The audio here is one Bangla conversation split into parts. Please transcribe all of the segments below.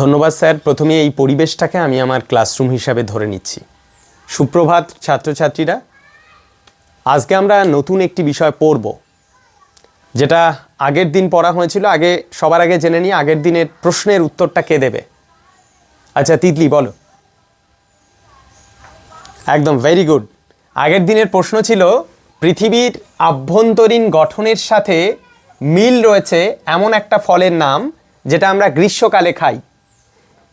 ধন্যবাদ স্যার প্রথমে এই পরিবেশটাকে আমি আমার ক্লাসরুম হিসাবে ধরে নিচ্ছি। সুপ্রভাত ছাত্রছাত্রীরা, আজকে আমরা নতুন একটি বিষয় পড়ব, যেটা আগের দিন পড়া হয়েছিল। আগে, সবার আগে জেনে নিই, আগের দিনের প্রশ্নের উত্তরটা কে দেবে। আচ্ছা তিতলি, বলো। একদম ভেরি গুড আগের দিনের প্রশ্ন ছিল, পৃথিবীর আভ্যন্তরীণ গঠনের সাথে মিল রয়েছে এমন একটা ফলের নাম, যেটা আমরা গ্রীষ্মকালে খাই।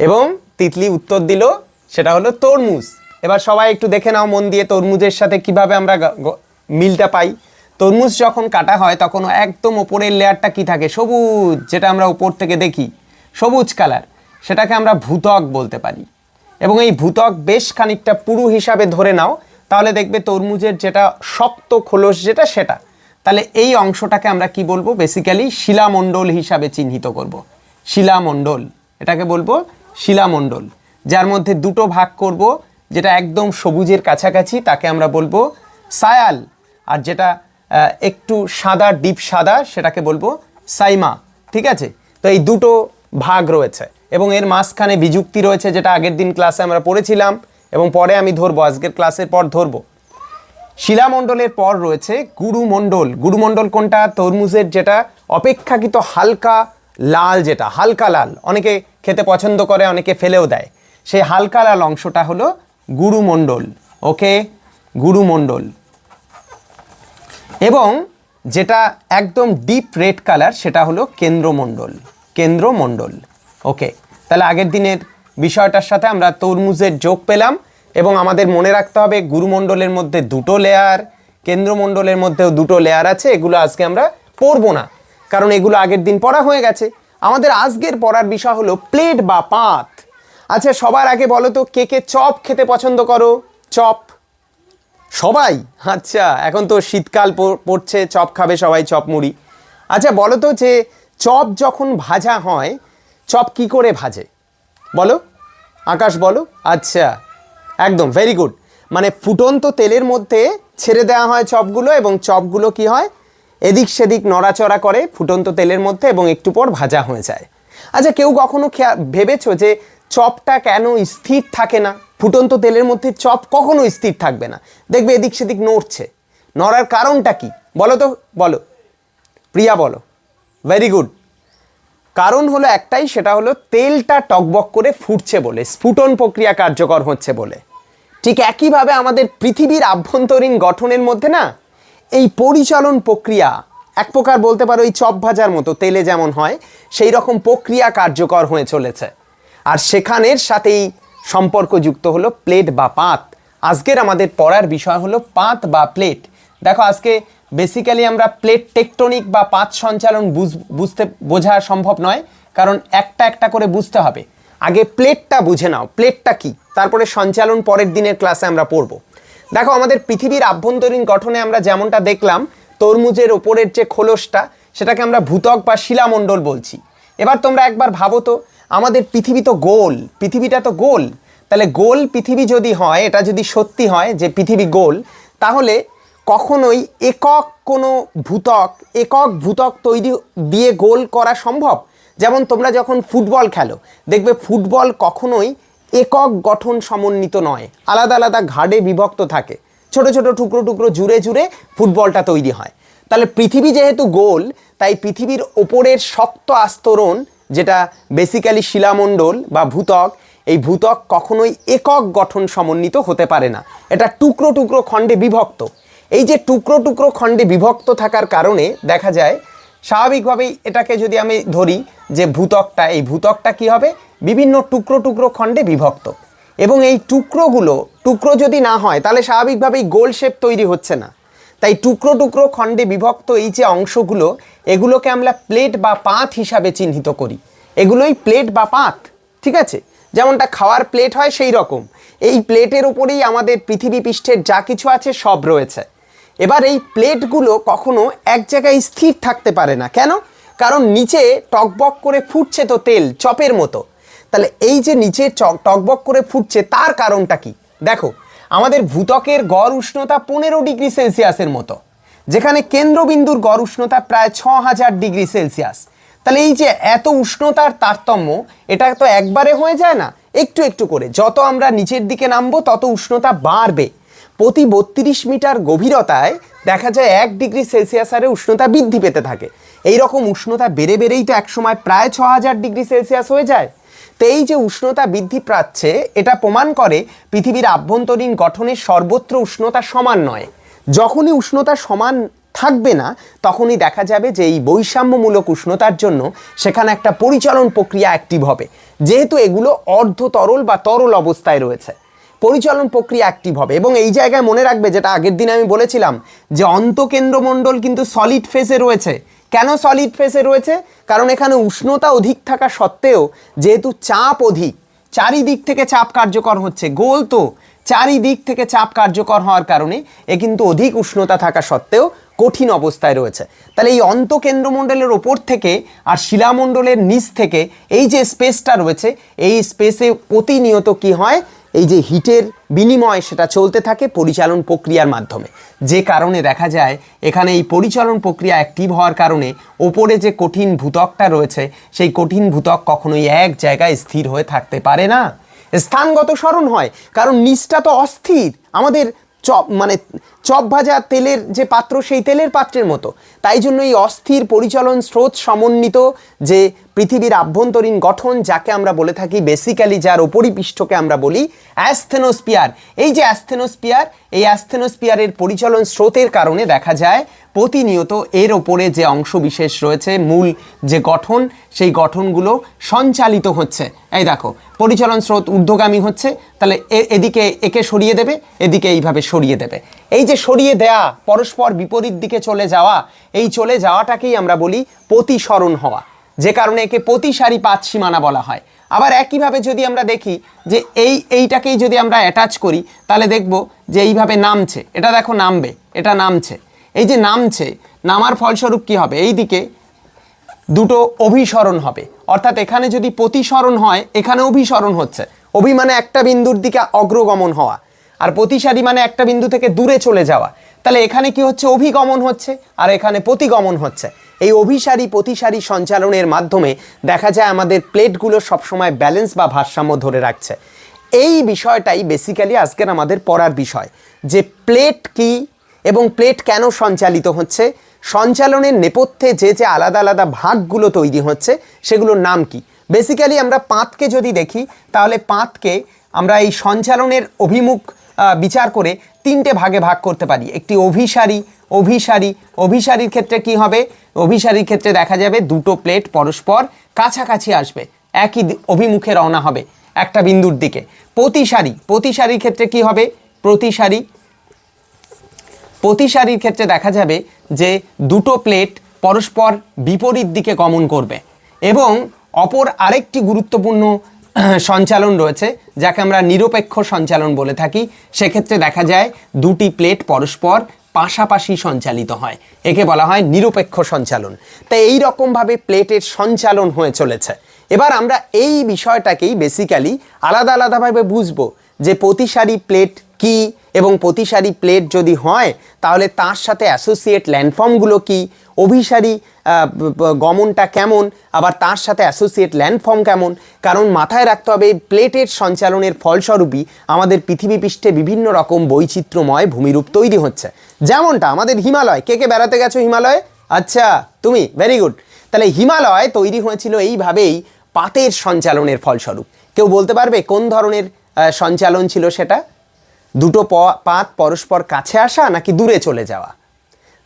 এবং তিতলি উত্তর দিল, সেটা হলো তরমুজ। এবার সবাই একটু দেখে নাও মন দিয়ে তরমুজের সাথে কীভাবে আমরা মিলটা পাই। তরমুজ যখন কাটা হয়, তখন একদম ওপরের লেয়ারটা কি থাকে? সবুজ, যেটা আমরা উপর থেকে দেখি। সবুজ কালার, সেটাকে আমরা ভূতক বলতে পারি। এবং এই ভূতক বেশ খানিকটা পুরু হিসাবে ধরে নাও, তাহলে দেখবে তরমুজের যেটা শক্ত খোলস, যেটা সেটা। তাহলে এই অংশটাকে আমরা কি বলব? বেসিক্যালি শিলামণ্ডল হিসাবে চিহ্নিত করব। শিলামণ্ডল, এটাকে বলব শিলামণ্ডল, যার মধ্যে দুটো ভাগ করব, যেটা একদম সবুজের কাছাকাছি, তাকে আমরা বলব সায়াল, আর যেটা একটু সাদা, ডিপ সাদা, সেটাকে বলব সাইমা, ঠিক আছে? তো এই দুটো ভাগ রয়েছে, এবং এর মাঝখানে বিযুক্তি রয়েছে, যেটা আগের দিন ক্লাসে আমরা পড়েছিলাম, এবং পরে আমি ধরবো, আজকের ক্লাসের পর ধরবো। শিলামণ্ডলের পর রয়েছে গুরুমণ্ডল গুরুমণ্ডল কোনটা? তরমুজের যেটা অপেক্ষাকৃত হালকা লাল যেটা, হালকা লাল, অনেকে খেতে পছন্দ করে, অনেকে ফেলেও দেয়। সেই হালকা লাল অংশটা হলো গুরুমণ্ডল ওকে? গুরুমণ্ডল এবং যেটা একদম ডিপ রেড কালার সেটা হলো কেন্দ্রমণ্ডল কেন্দ্রমণ্ডল ওকে? তাহলে আগের দিনের বিষয়টার সাথে আমরা তরমুজের যোগ পেলাম এবং আমাদের মনে রাখতে হবে গুরুমণ্ডলের মধ্যে দুটো লেয়ার কেন্দ্রমণ্ডলের মধ্যেও দুটো লেয়ার আছে, এগুলো আজকে আমরা পড়ব না। কারণ এগুলো আগের দিন পড়া হয়ে গেছে। আমাদের আজকের পড়ার বিষয় হলো প্লেট বা পাত। আচ্ছা সবার আগে বলো তো, কে কে চপ খেতে পছন্দ করো? চপ। সবাই? আচ্ছা এখন তো শীতকাল পড়ছে, চপ খাবে সবাই, চপ মুড়ি। আচ্ছা বলো তো যে, চপ যখন ভাজা হয়, চপ কি করে ভাজে? বলো। আকাশ, বলো। আচ্ছা একদম ভেরি গুড মানে ফুটন্ত তেলের মধ্যে ছেড়ে দেওয়া হয় চপগুলো এবং চপগুলো কি হয়? এদিক সেদিক নড়াচড়া করে ফুটন্ত তেলের মধ্যে এবং একটু পর ভাজা হয়ে যায়। আচ্ছা কেউ কখনো ভেবেছো যে চপটা কেন স্থির থাকে না? ফুটন্ত তেলের মধ্যে চপ কখনো স্থির থাকবে না। দেখবে এদিক সেদিক নড়ছে। নড়ার কারণটা কি? বলো তো, বলো। প্রিয়া, বলো। ভেরি গুড কারণ হলো একটাই, সেটা হলো তেলটা টকবক করে ফুটছে বলে, স্ফুটন প্রক্রিয়া কার্যকর হচ্ছে বলে। ঠিক একইভাবে আমাদের পৃথিবীর আভ্যন্তরীণ গঠনের মধ্যে না এই পরিচালন প্রক্রিয়া, এক প্রকার বলতে পারো এই চপ ভাজার মতো, তেলে যেমন হয়, সেই রকম প্রক্রিয়া কার্যকর হয়ে চলেছে। আর সেখানের সাথেই সম্পর্কযুক্ত হলো প্লেট বা পাত। আজকের আমাদের পড়ার বিষয় হলো পাত বা প্লেট। দেখো, আজকে বেসিক্যালি আমরা প্লেট টেকটনিক বা পাত সঞ্চালন বুঝ- বুঝতে বোঝা সম্ভব নয়, কারণ একটা একটা করে বুঝতে হবে। আগে প্লেটটা বুঝে নাও, প্লেটটা কি? তারপরে সঞ্চালন পরের দিনের ক্লাসে আমরা পড়ব। দেখো, আমাদের পৃথিবীর আভ্যন্তরীণ গঠনে আমরা যেমনটা দেখলাম, তরমুজের ওপরের যে খোলসটা, সেটাকে আমরা ভূতক বা শিলামণ্ডল বলছি। এবার তোমরা একবার ভাবো তো, আমাদের পৃথিবী তো গোল, পৃথিবীটা তো গোল। তাহলে গোল পৃথিবী যদি হয়, এটা যদি সত্যি হয় যে পৃথিবী গোল, তাহলে কখনোই একক কোনো ভূতক একক ভূতক তৈরি দিয়ে গোল করা সম্ভব? যেমন তোমরা যখন ফুটবল খেলো, দেখবে ফুটবল কখনোই একক গঠন সমন্বিত নয়। আলাদা আলাদা ঘাড়ে বিভক্ত থাকে। ছোট ছোট টুকরো টুকরো জুড়ে জুড়ে ফুটবলটা তৈরি হয়। তাহলে পৃথিবী যেহেতু গোল, তাই পৃথিবীর ওপরের শক্ত আস্তরণ, যেটা বেসিক্যালি শিলামণ্ডল বা ভূতক এই ভূতক কখনোই একক গঠন সমন্বিত হতে পারে না। এটা টুকরো টুকরো খণ্ডে বিভক্ত। এই যে টুকরো টুকরো খণ্ডে বিভক্ত থাকার কারণে দেখা যায় স্বাভাবিকভাবেই এটাকে যদি আমি ধরি যে ভূতকটা, এই ভূতকটা কি হবে? বিভিন্ন টুকরো টুকরো খণ্ডে বিভক্ত। এবং এই টুকরোগুলো, টুকরো যদি না হয়, তাহলে স্বাভাবিকভাবেই গোল শেপ তৈরি হচ্ছে না। তাই টুকরো টুকরো খণ্ডে বিভক্ত এই যে অংশগুলো, এগুলোকে আমরা প্লেট বা পাত হিসাবে চিহ্নিত করি। এগুলোই প্লেট বা পাত, ঠিক আছে? যেমনটা খাওয়ার প্লেট হয় সেই রকম। এই প্লেটের উপরেই আমাদের পৃথিবী পৃষ্ঠের যা কিছু আছে সব রয়েছে। এবার এই প্লেটগুলো কখনো এক জায়গায় স্থির থাকতে পারে না। কেন? কারণ নিচে টকবক করে ফুটছে তো তেল, চপের মতো। তাহলে এই যে নিচে টকবক করে ফুটছে তার কারণটা কি? দেখো, আমাদের ভূতকের গড় উষ্ণতা পনেরো ডিগ্রি সেলসিয়াসের মতো, যেখানে কেন্দ্রবিন্দুর গড় উষ্ণতা প্রায় ছ হাজার ডিগ্রি সেলসিয়াস। তাহলে এই যে এত উষ্ণতার তারতম্য, এটা তো একবারে হয়ে যায় না? একটু একটু করে, যত আমরা নিচের দিকে নামবো, তত উষ্ণতা বাড়বে। প্রতি বত্রিশ মিটার গভীরতায় দেখা যায় এক ডিগ্রি সেলসিয়াস হারে উষ্ণতা বৃদ্ধি পেতে থাকে। এই রকম উষ্ণতা বেড়ে বেড়েই তো একসময় প্রায় ছ হাজার ডিগ্রি সেলসিয়াস হয়ে যায়। তো এই যে উষ্ণতা বৃদ্ধি পাচ্ছে, এটা প্রমাণ করে পৃথিবীর আভ্যন্তরীণ গঠনের সর্বত্র উষ্ণতা সমান নয়। যখনই উষ্ণতা সমান থাকবে না, তখনই দেখা যাবে যে এই বৈষম্যমূলক উষ্ণতার জন্য সেখানে একটা পরিচালন প্রক্রিয়া অ্যাক্টিভ হবে। যেহেতু এগুলো অর্ধ তরল বা তরল অবস্থায় রয়েছে। পরিচালন প্রক্রিয়া অ্যাক্টিভ হবে। এবং এই জায়গায় মনে রাখবে, যেটা আগের দিন আমি বলেছিলাম, যে অন্তকেন্দ্রমণ্ডল কিন্তু সলিড ফেসে রয়েছে। কেন সলিড ফেসে রয়েছে? কারণ এখানে উষ্ণতা অধিক থাকা সত্ত্বেও যেহেতু চাপ অধিক, চারিদিক থেকে চাপ কার্যকর হচ্ছে। গোল তো, চারিদিক থেকে চাপ কার্যকর হওয়ার কারণে এ কিন্তু অধিক উষ্ণতা থাকা সত্ত্বেও কঠিন অবস্থায় রয়েছে। তাহলে এই অন্তকেন্দ্রমণ্ডলের ওপর থেকে আর শিলামণ্ডলের নিচ থেকে এই যে স্পেসটা রয়েছে, এই স্পেসে প্রতিনিয়ত কি হয়? এই যে হিটের বিনিময় সেটা চলতে থাকে পরিচালন প্রক্রিয়ার মাধ্যমে। যে কারণে দেখা যায়, এখানে এই পরিচালন প্রক্রিয়া অ্যাক্টিভ হওয়ার কারণে ওপরে যে কঠিন ভূতকটা রয়েছে, সেই কঠিন ভূতক কখনোই এক জায়গায় স্থির হয়ে থাকতে পারে না। স্থানগত স্মরণ হয়, কারণ নিচটা তো অস্থির। আমাদের চ মানে চপ ভাজা তেলের যে পাত্র, সেই তেলের পাত্রের মতো। তাই জন্য এই অস্থির পরিচালন স্রোত সমন্বিত যে পৃথিবীর আভ্যন্তরীণ গঠন, যাকে আমরা বলে থাকি বেসিক্যালি যার পৃষ্ঠকে আমরা বলি অ্যাস্থেনোস্পিয়ার এই যে অ্যাস্থেনোস্পিয়ার এই অ্যাস্থেনোস্পিয়ারের পরিচালন স্রোতের কারণে দেখা যায় প্রতিনিয়ত এর ওপরে যে অংশ বিশেষ রয়েছে, মূল যে গঠন, সেই গঠনগুলো সঞ্চালিত হচ্ছে। এই দেখো, পরিচালন স্রোত ঊর্ধ্বগামী হচ্ছে, তাহলে এদিকে একে সরিয়ে দেবে, এদিকে এইভাবে সরিয়ে দেবে। এই যে সরিয়ে দেয়া, পরস্পর বিপরীত দিকে চলে যাওয়া, এই চলে যাওয়াটাকেই আমরা বলি প্রতিসরণ হওয়া। যে কারণে একে প্রতিসারি পাঁচ সীমানা বলা হয়। আবার একইভাবে যদি আমরা দেখি যে এই, এইটাকেই যদি আমরা অ্যাটাচ করি, তাহলে দেখব যে এইভাবে নামছে। এটা দেখো নামবে, এটা নামছে। এই যে নামছে, নামার ফলস্বরূপ কি হবে? এই দিকে দুটো অভিসরণ হবে। অর্থাৎ এখানে যদি প্রতিসরণ হয়, এখানে অভিসরণ হচ্ছে। অভি মানে একটা বিন্দুর দিকে অগ্রগমন হওয়া। আর প্রতিসারি মানে একটা বিন্দু থেকে দূরে চলে যাওয়া। তাহলে এখানে কি হচ্ছে? অভিগমন হচ্ছে আর এখানে প্রতিগমন হচ্ছে। এই অভিসারী প্রতিসারী সঞ্চালনের মাধ্যমে দেখা যায় আমাদের প্লেটগুলো সবসময় ব্যালেন্স বা ভারসাম্য ধরে রাখছে। এই বিষয়টাই বেসিক্যালি আজকের আমাদের পড়ার বিষয় যে প্লেট কি এবং প্লেট কেন সঞ্চালিত হচ্ছে? সঞ্চালনের নেপথ্যে যে যে আলাদা আলাদা ভাগগুলো তৈরি হচ্ছে, সেগুলোর নাম কি? বেসিক্যালি আমরা পাঁতকে যদি দেখি, তাহলে পাঁতকে আমরা এই সঞ্চালনের অভিমুখ বিচার করে তিনটে ভাগে ভাগ করতে পারি। একটি অভিসারী অভিসারী, অভিসারীর ক্ষেত্রে কি হবে? অভিসারীর ক্ষেত্রে দেখা যাবে দুটো প্লেট পরস্পর কাছাকাছি আসবে। একই অভিমুখে রওনা হবে একটা বিন্দুর দিকে। প্রতিসারী, প্রতিসারীর ক্ষেত্রে কি হবে? প্রতিসারী। প্রতিসারীর ক্ষেত্রে দেখা যাবে যে দুটো প্লেট পরস্পর বিপরীত দিকে গমন করবে এবং অপর আরেকটি গুরুত্বপূর্ণ সঞ্চালন রয়েছে, যাকে আমরা নিরপেক্ষ সঞ্চালন বলে থাকি। সেক্ষেত্রে দেখা যায় দুটি প্লেট পরস্পর পাশাপাশি সঞ্চালিত হয়। একে বলা হয় নিরপেক্ষ সঞ্চালন। তাই এই রকমভাবে প্লেটের সঞ্চালন হয়ে চলেছে। এবার আমরা এই বিষয়টাকেই বেসিক্যালি আলাদা আলাদাভাবে বুঝব যে প্রতিসারী প্লেট কি এবং প্রতিসারী প্লেট যদি হয়, তাহলে তার সাথে অ্যাসোসিয়েট ল্যান্ডফর্মগুলো কি অভিসারী গমনটা কেমন, আবার তার সাথে অ্যাসোসিয়েট ল্যান্ডফর্ম কেমন? কারণ মাথায় রাখতে হবে প্লেটের সঞ্চালনের ফলস্বরূপই আমাদের পৃথিবী পৃষ্ঠে বিভিন্ন রকম বৈচিত্র্যময় ভূমিরূপ তৈরি হচ্ছে। যেমনটা আমাদের হিমালয়। কে কে বেড়াতে গেছো হিমালয়ে? আচ্ছা তুমি। ভেরি গুড তাহলে হিমালয় তৈরি হয়েছিল এইভাবেই পাতের সঞ্চালনের ফলস্বরূপ। কেউ বলতে পারবে কোন ধরনের সঞ্চালন ছিল সেটা? দুটো পাত পরস্পর কাছে আসা নাকি দূরে চলে যাওয়া?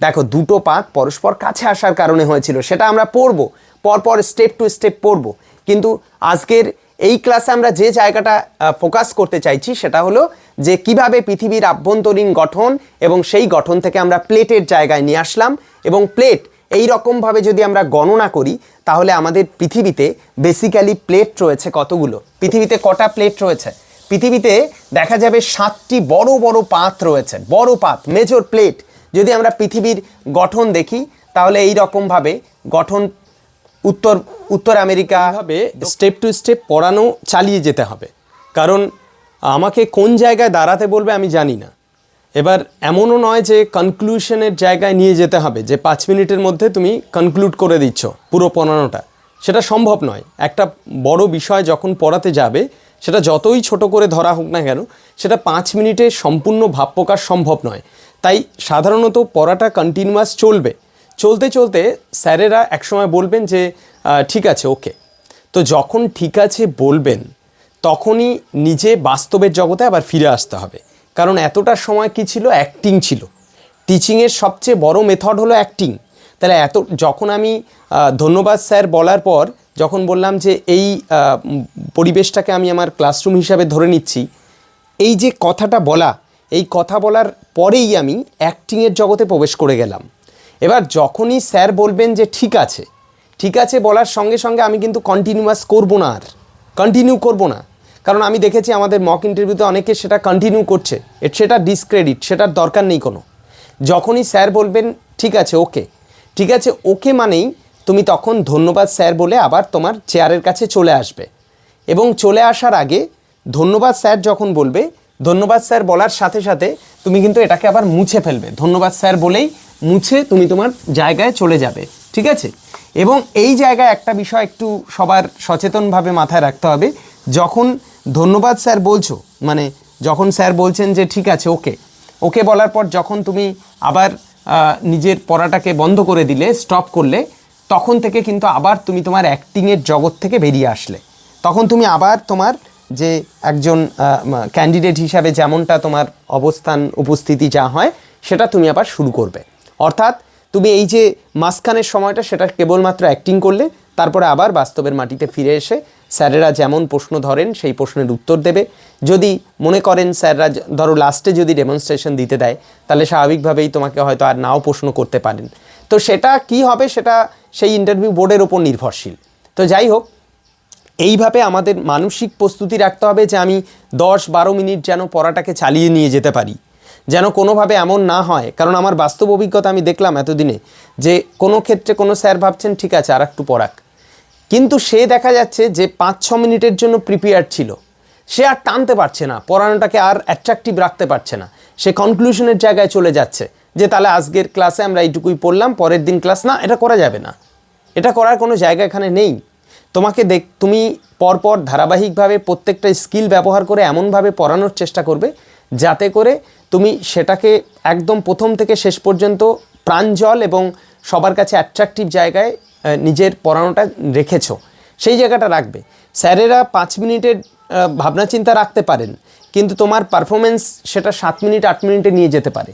দেখো, দুটো পাত পরস্পর কাছে আসার কারণে হয়েছিল, সেটা আমরা পড়ব, পরপর স্টেপ টু স্টেপ পড়ব। কিন্তু আজকের এই ক্লাসে আমরা যে জায়গাটা ফোকাস করতে চাইছি, সেটা হলো যে কীভাবে পৃথিবীর আভ্যন্তরীণ গঠন এবং সেই গঠন থেকে আমরা প্লেটের জায়গায় নিয়ে আসলাম এবং প্লেট এই রকমভাবে যদি আমরা গণনা করি, তাহলে আমাদের পৃথিবীতে বেসিক্যালি প্লেট রয়েছে কতগুলো? পৃথিবীতে কটা প্লেট রয়েছে? পৃথিবীতে দেখা যাবে সাতটি বড় বড় পাত রয়েছে, বড় পাত মেজর প্লেট যদি আমরা পৃথিবীর গঠন দেখি, তাহলে এই রকমভাবে গঠন উত্তর উত্তর আমেরিকা হবে স্টেপ টু স্টেপ পড়ানো চালিয়ে যেতে হবে। কারণ আমাকে কোন জায়গায় দাঁড়াতে বলবে আমি জানি না। এবার এমনও নয় যে কনক্লুশনের জায়গায় নিয়ে যেতে হবে, যে পাঁচ মিনিটের মধ্যে তুমি কনক্লুড করে দিচ্ছ পুরো পড়ানোটা। সেটা সম্ভব নয়। একটা বড় বিষয় যখন পড়াতে যাবে, সেটা যতই ছোট করে ধরা হোক না কেন, সেটা পাঁচ মিনিটে সম্পূর্ণ ভাব প্রকাশ সম্ভব নয়। তাই সাধারণত পড়াটা কন্টিনিউয়াস চলবে। চলতে চলতে স্যারেরা একসময় বলবেন যে ঠিক আছে ওকে তো যখন ঠিক আছে বলবেন, তখনই নিজে বাস্তবের জগতে আবার ফিরে আসতে হবে। কারণ এতটা সময় কি ছিল? অ্যাক্টিং ছিল। টিচিংয়ের সবচেয়ে বড় মেথড হলো অ্যাক্টিং তাহলে এত, যখন আমি ধন্যবাদ স্যার বলার পর যখন বললাম যে, এই পরিবেশটাকে আমি আমার ক্লাসরুম হিসাবে ধরে নিচ্ছি, এই যে কথাটা বলা এই কথা বলার পরেই আমি অ্যাক্টিংয়ের জগতে প্রবেশ করে গেলাম। এবার যখনই স্যার বলবেন যে ঠিক আছে ঠিক আছে বলার সঙ্গে সঙ্গে আমি কিন্তু কন্টিনিউয়াস করব না আর। কন্টিনিউ করব না। কারণ আমি দেখেছি আমাদের মক ইন্টারভিউতে অনেকে সেটা কন্টিনিউ করছে। সেটা ডিসক্রেডিট সেটার দরকার নেই কোনো। যখনই স্যার বলবেন, ঠিক আছে ওকে ঠিক আছে ওকে মানেই তুমি তখন ধন্যবাদ স্যার বলে আবার তোমার চেয়ারের কাছে চলে আসবে। এবং চলে আসার আগে ধন্যবাদ স্যার যখন বলবে ধন্যবাদ স্যার বলার সাথে সাথে তুমি কিন্তু এটাকে আবার মুছে ফেলবে। ধন্যবাদ স্যার বলেই মুছে তুমি তোমার জায়গায় চলে যাবে, ঠিক আছে? এবং এই জায়গায় একটা বিষয় একটু সবার সচেতনভাবে মাথায় রাখতে হবে, যখন ধন্যবাদ স্যার বলছো মানে যখন স্যার বলছেন যে ঠিক আছে, ওকে ওকে বলার পর যখন তুমি আবার নিজের পড়াটাকে বন্ধ করে দিলে স্টপ করলে, তখন থেকে কিন্তু আবার তুমি তোমার অ্যাক্টিংয়ের জগৎ থেকে বেরিয়ে আসলে। তখন তুমি আবার তোমার যে একজন ক্যান্ডিডেট হিসাবে যেমনটা তোমার অবস্থান, উপস্থিতি যা হয়, সেটা তুমি আবার শুরু করবে। অর্থাৎ তুমি এই যে মাঝখানের সময়টা সেটা কেবলমাত্র অ্যাক্টিং করলে, তারপরে আবার বাস্তবের মাটিতে ফিরে এসে স্যারেরা যেমন প্রশ্ন ধরেন, সেই প্রশ্নের উত্তর দেবে। যদি মনে করেন স্যাররা ধরো লাস্টে যদি ডেমনস্ট্রেশন দিতে দেয়, তাহলে স্বাভাবিকভাবেই তোমাকে হয়তো আর নাও প্রশ্ন করতে পারেন। তো সেটা কি হবে সেটা সেই ইন্টারভিউ বোর্ডের ওপর নির্ভরশীল। তো যাই হোক এইভাবে আমাদের মানসিক প্রস্তুতি রাখতে হবে যে আমি দশ বারো মিনিট যেন পড়াটাকে চালিয়ে নিয়ে যেতে পারি। যেন কোনোভাবে এমন না হয়। কারণ আমার বাস্তব অভিজ্ঞতা আমি দেখলাম এতদিনে যে কোনো ক্ষেত্রে কোনো স্যার ভাবছেন, ঠিক আছে আর একটু পড়াক। কিন্তু সে দেখা যাচ্ছে যে পাঁচ, ছ মিনিটের জন্য প্রিপেয়ার ছিল। সে আর টানতে পারছে না। পড়ানোটাকে আর অ্যাট্রাকটিভ রাখতে পারছে না। সে কনক্লুশনের জায়গায় চলে যাচ্ছে যে, তাহলে আজকের ক্লাসে আমরা এইটুকুই পড়লাম, পরের দিন ক্লাস না, এটা করা যাবে না। এটা করার কোনো জায়গা এখানে নেই। তোমাকে দেখ, তুমি পরপর ধারাবাহিকভাবে প্রত্যেকটা স্কিল ব্যবহার করে এমনভাবে পড়ানোর চেষ্টা করবে, যাতে করে তুমি সেটাকে একদম প্রথম থেকে শেষ পর্যন্ত প্রাঞ্জল এবং সবার কাছে অ্যাট্রাকটিভ জায়গায় নিজের পড়ানোটা রেখেছো। সেই জায়গাটা রাখবে। স্যারেরা পাঁচ মিনিটের ভাবনা চিন্তা রাখতে পারেন, কিন্তু তোমার পারফরমেন্স সেটা সাত মিনিট, আট মিনিটে নিয়ে যেতে পারে।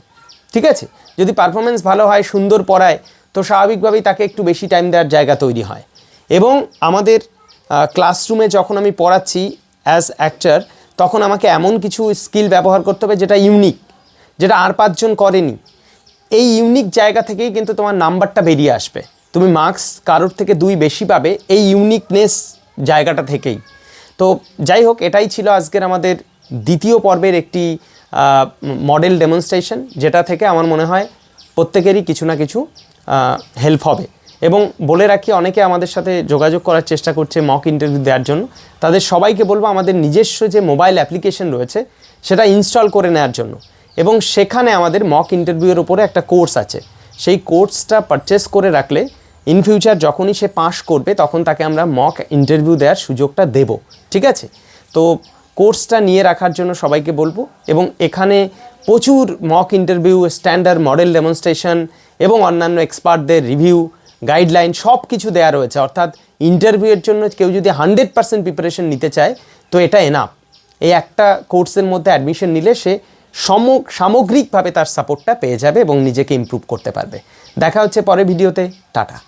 ঠিক আছে? যদি পারফরমেন্স ভালো হয়, সুন্দর পড়ায়, তো স্বাভাবিকভাবেই তাকে একটু বেশি টাইম দেওয়ার জায়গা তৈরি হয়। এবং আমাদের ক্লাসরুমে যখন আমি পড়াচ্ছি অ্যাজ অ্যাক্টর তখন আমাকে এমন কিছু স্কিল ব্যবহার করতে হবে যেটা ইউনিক যেটা আর পাঁচজন করেনি। এই ইউনিক জায়গা থেকেই কিন্তু তোমার নাম্বারটা বেরিয়ে আসবে। তুমি মার্কস কারোর থেকে দুই বেশি পাবে এই ইউনিকনেস জায়গাটা থেকেই। তো যাই হোক, এটাই ছিল আজকের আমাদের দ্বিতীয় পর্বের একটি মডেল ডেমনস্ট্রেশন যেটা থেকে আমার মনে হয় প্রত্যেকেরই কিছু না কিছু হেল্প হবে। এবং বলে রাখি, অনেকে আমাদের সাথে যোগাযোগ করার চেষ্টা করছে মক ইন্টারভিউ দেওয়ার জন্য। তাদের সবাইকে বলব আমাদের নিজস্ব যে মোবাইল অ্যাপ্লিকেশন রয়েছে, সেটা ইনস্টল করে নেওয়ার জন্য। এবং সেখানে আমাদের মক ইন্টারভিউয়ের উপরে একটা কোর্স আছে। সেই কোর্সটা পারচেস করে রাখলে ইন ফিউচার যখনই সে পাস করবে, তখন তাকে আমরা মক ইন্টারভিউ দেওয়ার সুযোগটা দেব। ঠিক আছে? তো কোর্সটা নিয়ে রাখার জন্য সবাইকে বলব এবং এখানে প্রচুর mock interview standard model demonstration এবং অন্যান্য এক্সপার্টদের রিভিউ গাইডলাইন সব কিছু দেওয়া রয়েছে। অর্থাৎ ইন্টারভিউয়ের জন্য কেউ যদি হান্ড্রেড পার্সেন্ট প্রিপারেশন নিতে চায়, তো এটা এনাফ এই একটা কোর্সের মধ্যে অ্যাডমিশন নিলে সে সম, সামগ্রিকভাবে তার সাপোর্টটা পেয়ে যাবে এবং নিজেকে ইম্প্রুভ করতে পারবে। দেখা হচ্ছে পরে ভিডিওতে টাটা।